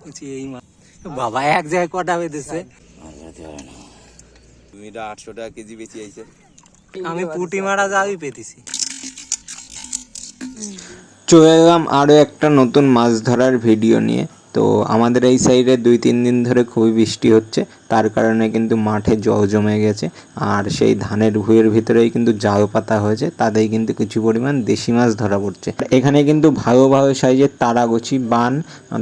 বলছি এই মাছ বাবা এক জায়গায় কটা বেঁধেছে। তুমি আটশো টাকা কেজি বেশি আইছে আমি পুটি মারা যাবি পেতেছি চলে এলাম আরও একটা নতুন মাছ ধরার ভিডিও নিয়ে। তো আমাদের এই সাইডে দুই, তিন দিন ধরে খুবই বৃষ্টি হচ্ছে। তার কারণে কিন্তু মাঠে জল জমে গেছে। আর সেই ধানের ভুঁয়ের ভিতরেই কিন্তু জাল পাতা হয়েছে। তাতেই কিন্তু কিছু পরিমাণ দেশি মাছ ধরা পড়ছে। এখানে কিন্তু ভালো ভালো সাইজের তারাগুচি, বান,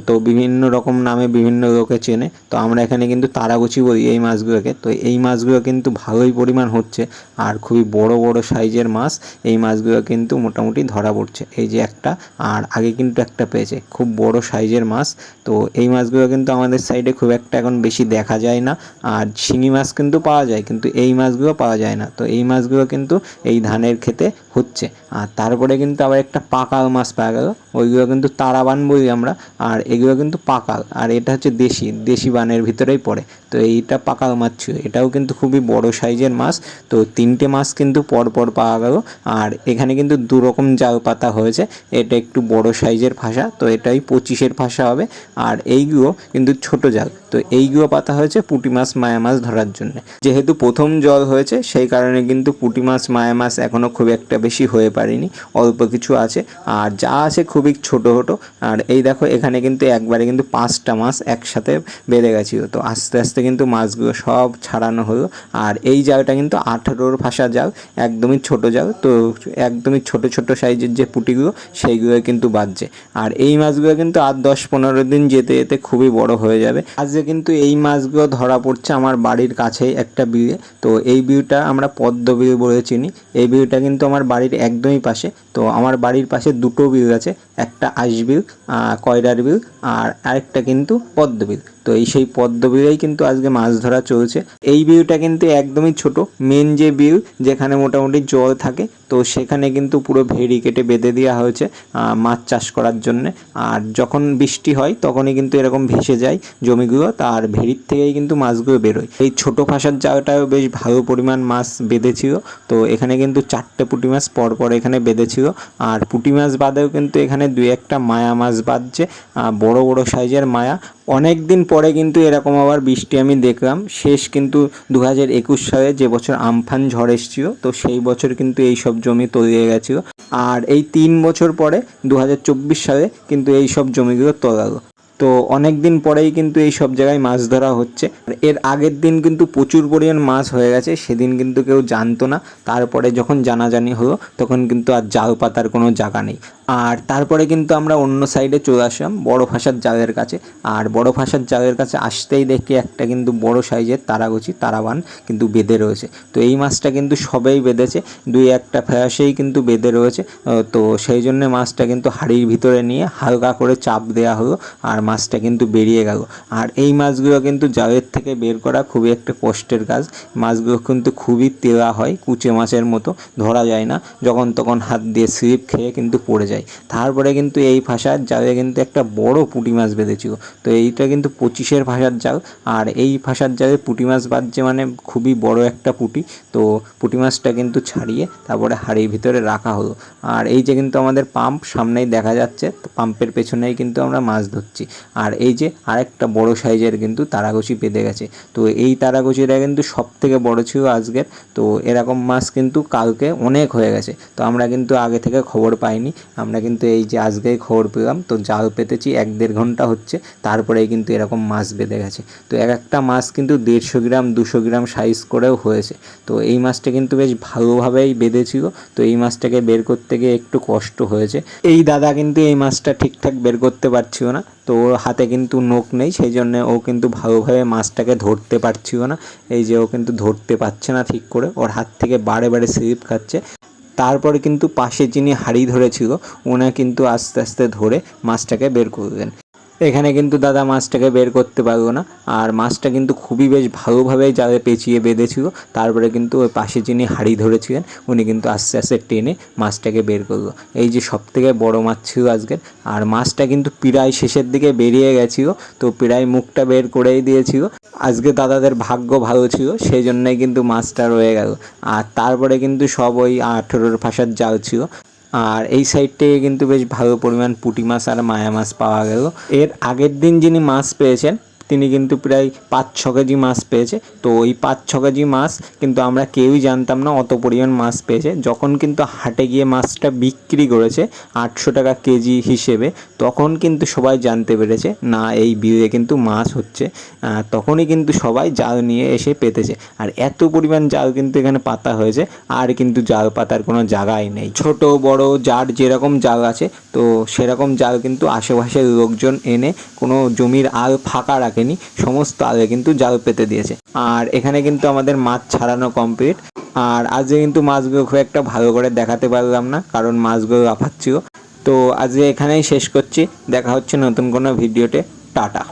তো বিভিন্ন রকম নামে বিভিন্ন লোকে চেনে। তো আমরা এখানে কিন্তু তারাগুচি বলি এই মাছগুলোকে। তো এই মাছগুলো কিন্তু ভালোই পরিমাণ হচ্ছে। আর খুবই বড় বড় সাইজের মাছ এই মাছগুলো কিন্তু মোটামুটি ধরা পড়ছে। এই যে একটা, আর আগে কিন্তু একটা পেয়েছে। খুব বড় সাইজের মাছ। তো এই মাছগুলো কিন্তু আমাদের সাইডে খুব একটা এখন বেশি দেখা যায় না। আর শিঙি মাছ কিন্তু পাওয়া যায়, কিন্তু এই মাছগুলো পাওয়া যায় না। তো এই মাছগুলো কিন্তু এই ধানের খেতে হচ্ছে। আর তারপরে কিন্তু আবার একটা পাকাল মাছ পাওয়া গেল। ওইগুলো কিন্তু তারাবান বলি আমরা, আর এগুলো কিন্তু পাকাল। আর এটা হচ্ছে দেশি দেশি বানের ভিতরেই পড়ে। তো এইটা পাকাল মাছ ছিল। এটাও কিন্তু খুবই বড় সাইজের মাছ। তো তিনটে মাছ কিন্তু পর পর পাওয়া গেল। আর এখানে কিন্তু দু রকম জাল পাতা হয়েছে। এটা একটু বড় সাইজের ফাঁসা তো এটাই পঁচিশের ফাঁসা হবে। আর এইগুলো কিন্তু ছোট জাল। তো এইগুলো পাতা হয়েছে পুঁটি মাছ, মায়া মাছ ধরার জন্য। যেহেতু প্রথম জল হয়েছে, সেই কারণে কিন্তু পুঁটি মাছ, মায়া মাছ এখনও খুব একটা বেশি হয়ে পারেনি। অল্প কিছু আছে। আর যা আছে খুবই ছোট ছোটো আর এই দেখো, এখানে কিন্তু একবারে কিন্তু পাঁচটা মাছ একসাথে বেড়ে গেছিল। তো আস্তে আস্তে কিন্তু মাছগুলো সব ছাড়ানো হলো। আর এই জালটা কিন্তু আঠারোর ফাঁসা জাল, একদমই ছোট জাল। তো একদমই ছোট ছোট সাইজের যে পুঁটিগুলো, সেইগুলো কিন্তু বাজছে আর এই মাছগুলো কিন্তু আর দশ পনেরো দিন যেতে যেতে খুবই বড় হয়ে যাবে। আজকে কিন্তু এই মাছগুলো ধরা পড়ছে আমার বাড়ির কাছেই একটা বিয়ে। তো এই বিউটা আমরা পদ্ম বিউ বলে চিনি। এই বিউটা কিন্তু আমার বাড়ির একদমই পাশে। তো আমার বাড়ির পাশে দুটো বিল আছে। একটা আইস বিল কয়রার বিল আর আরেকটা কিন্তু পদ্ম বিল। তো এই সেই পদ্ম বিলেই কিন্তু আজকে মাছ ধরা চলছে। এই বিউটা কিন্তু একদমই ছোট মেন যে বিল যেখানে মোটামুটি জল থাকে তো সেখানে কিন্তু পুরো ভেড়ি কেটে বেঁধে দেওয়া হয়েছে মাছ চাষ করার জন্যে। আর যখন বৃষ্টি হয় তখনই কিন্তু এরকম ভেসে যায় জমিগুলো তার ভেড়ির থেকেই কিন্তু মাছগুলো বেরোয়। এই ছোট ফাঁসার জায়গাটাও বেশ ভালো পরিমাণ মাছ বেঁধেছিল তো এখানে কিন্তু চারটে পুঁটি মাছ পর পর এখানে বেঁধেছিল। আর পুঁটি মাছ বাদেও কিন্তু এখানে দুই একটা মায়া মাছ আহ, বড় বড় সাইজের মায়া। অনেক দিন পরে কিন্তু এরকম আবার বৃষ্টি আমি দেখলাম। শেষ কিন্তু দু হাজার একুশ সালে যে বছর আমফান ঝড় এসেছিল, তো সেই বছর কিন্তু এই সব জমি তলিয়ে গেছিল। আর এই তিন বছর পরে দু হাজার চব্বিশ সালে কিন্তু এই সব জমিগুলো তোলালো। তো অনেক দিন পরেই কিন্তু এই সব জায়গায় মাছ ধরা হচ্ছে। এর আগের দিন কিন্তু প্রচুর পরিমাণ মাছ হয়ে গেছে, সেদিন কিন্তু কেউ জানতো না। তারপরে যখন জানাজানি হলো, তখন কিন্তু আর জাল পাতার কোনো জায়গা নেই। আর তারপরে কিন্তু আমরা অন্য সাইডে চলে আসলাম বড় ফাঁসার জালের কাছে। আর বড় ফাঁসার জালের কাছে আসতেই দেখি একটা কিন্তু বড় সাইজের তারাগুচি, তারাবান কিন্তু বেঁধে রয়েছে। তো এই মাছটা কিন্তু সবেই বেঁধেছে, দুই একটা ফ্যাসেই কিন্তু বেঁধে রয়েছে। তো সেই জন্য মাছটা কিন্তু হাড়ির ভিতরে নিয়ে হালকা করে চাপ দেওয়া হলো। আর মাছটা কিন্তু বেরিয়ে গেল। আর এই মাছগুলো কিন্তু জালের থেকে বের করা খুবই একটা কষ্টের কাজ। মাছগুলো কিন্তু খুবই তেলা হয়, কুচে মাছের মতো, ধরা যায় না। যখন তখন হাত দিয়ে স্লিপ খেয়ে কিন্তু পড়ে যায়। তারপরে কিন্তু এই ফাঁসার জালে কিন্তু একটা বড় পুঁটি মাছ বেঁধেছিল। তো এইটা কিন্তু পঁচিশের ফাঁসার জাল। আর এই ফাঁসার জালে পুঁটি মাছ বাজছে মানে খুবই বড় একটা পুঁটি। তো পুঁটি মাছটা কিন্তু ছাড়িয়ে তারপরে হাড়ির ভিতরে রাখা হলো। আর এই যে কিন্তু আমাদের পাম্প সামনেই দেখা যাচ্ছে তো পাম্পের পেছনেই কিন্তু আমরা মাছ ধরছি। আর এই যে আরেকটা বড় সাইজের কিন্তু তারাগুচি বেঁধে গেছে। তো এই তারাগুচিটা কিন্তু সব থেকে বড় ছিল আজকের। তো এরকম মাছ কিন্তু কালকে অনেক হয়ে গেছে। তো আমরা কিন্তু আগে থেকে খবর পাইনি। আমরা কিন্তু এই যে আজকেই খবর পেলাম। তো জাল পেতেছি, এক দেড় ঘণ্টা হচ্ছে। তারপরেই কিন্তু এরকম মাছ বেঁধে গেছে। তো এক একটা মাছ কিন্তু দেড়শো গ্রাম, দুশো গ্রাম সাইজ করেও হয়েছে। তো এই মাছটা কিন্তু বেশ ভালোভাবেই বেঁধেছিল। তো এই মাছটাকে বের করতে গিয়ে একটু কষ্ট হয়েছে। এই দাদা কিন্তু এই মাছটা ঠিকঠাক বের করতে পারছিল না। তো ওর হাতে কিন্তু নোক নেই সেই জন্য ও কিন্তু ভালোভাবে মাছটাকে ধরতে পারছিল না। এই যে ও কিন্তু ধরতে পারছে না ঠিক করে, ওর হাত থেকে বারে বারে স্লিপ খাচ্ছে। তারপরে কিন্তু পাশে যিনি হাড়ি ধরেছিল ওনা কিন্তু আস্তে আস্তে ধরে মাছটাকে বের করলেন এখানে কিন্তু দাদা মাছটাকে বের করতে পারব না। আর মাছটা কিন্তু খুবই বেশ ভালোভাবেই জালে পেঁচিয়ে বেঁধেছিল। তারপরে কিন্তু ওই পাশে যিনি হাড়ি ধরেছিলেন, উনি কিন্তু আস্তে আস্তে টেনে মাছটাকে বের করল। এই যে সব থেকে বড়ো মাছ ছিল আজকের। আর মাছটা কিন্তু প্রায় শেষের দিকে বেরিয়ে গেছিল, তো প্রায় মুখটা বের করেই দিয়েছিল। আজকে দাদাদের ভাগ্য ভালো ছিল সেই জন্যই কিন্তু মাছটা রয়ে গেল। আর তারপরে কিন্তু সব ওই আঠেরোর ফাঁসার জাল ছিল। আর এই সাইড থেকে কিন্তু বেশ ভালো পরিমাণ পুঁটি মাছ আর মায়া মাছ পাওয়া গেল। এর আগের দিন যিনি মাছ পেয়েছেন তিনি কিন্তু প্রায় পাঁচ, ছ কেজি মাছ পেয়েছে। তো ওই পাঁচ, ছ কেজি মাছ কিন্তু আমরা কেউই জানতাম না অত পরিমাণ মাছ পেয়েছে। যখন কিন্তু হাটে গিয়ে মাছটা বিক্রি করেছে আটশো টাকা কেজি হিসেবে, তখন কিন্তু সবাই জানতে পেরেছে, না, এই বিলে কিন্তু মাছ হচ্ছে। তখনই কিন্তু সবাই জাল নিয়ে এসে পেতেছে। আর এত পরিমাণ জাল কিন্তু এখানে পাতা হয়েছে, আর কিন্তু জাল পাতার কোনো জায়গাই নেই। ছোট, বড়, যার যেরকম জাল আছে, তো সেরকম জাল কিন্তু আশেপাশের লোকজন এনে কোনো জমির আল ফাঁকা রাখেনি, সমস্ত আগে কিন্তু জাল পেতে দিয়েছে। আর এখানে কিন্তু আমাদের মাছ ছাড়ানো কমপ্লিট আর আজকে কিন্তু মাছগুলো খুব একটা ভালো করে দেখাতে পারলাম না, কারণ মাছগুলো লাফাচ্ছিল। তো আজকে এখানেই শেষ করছি। দেখা হচ্ছে নতুন কোনো ভিডিওতে। টাটা।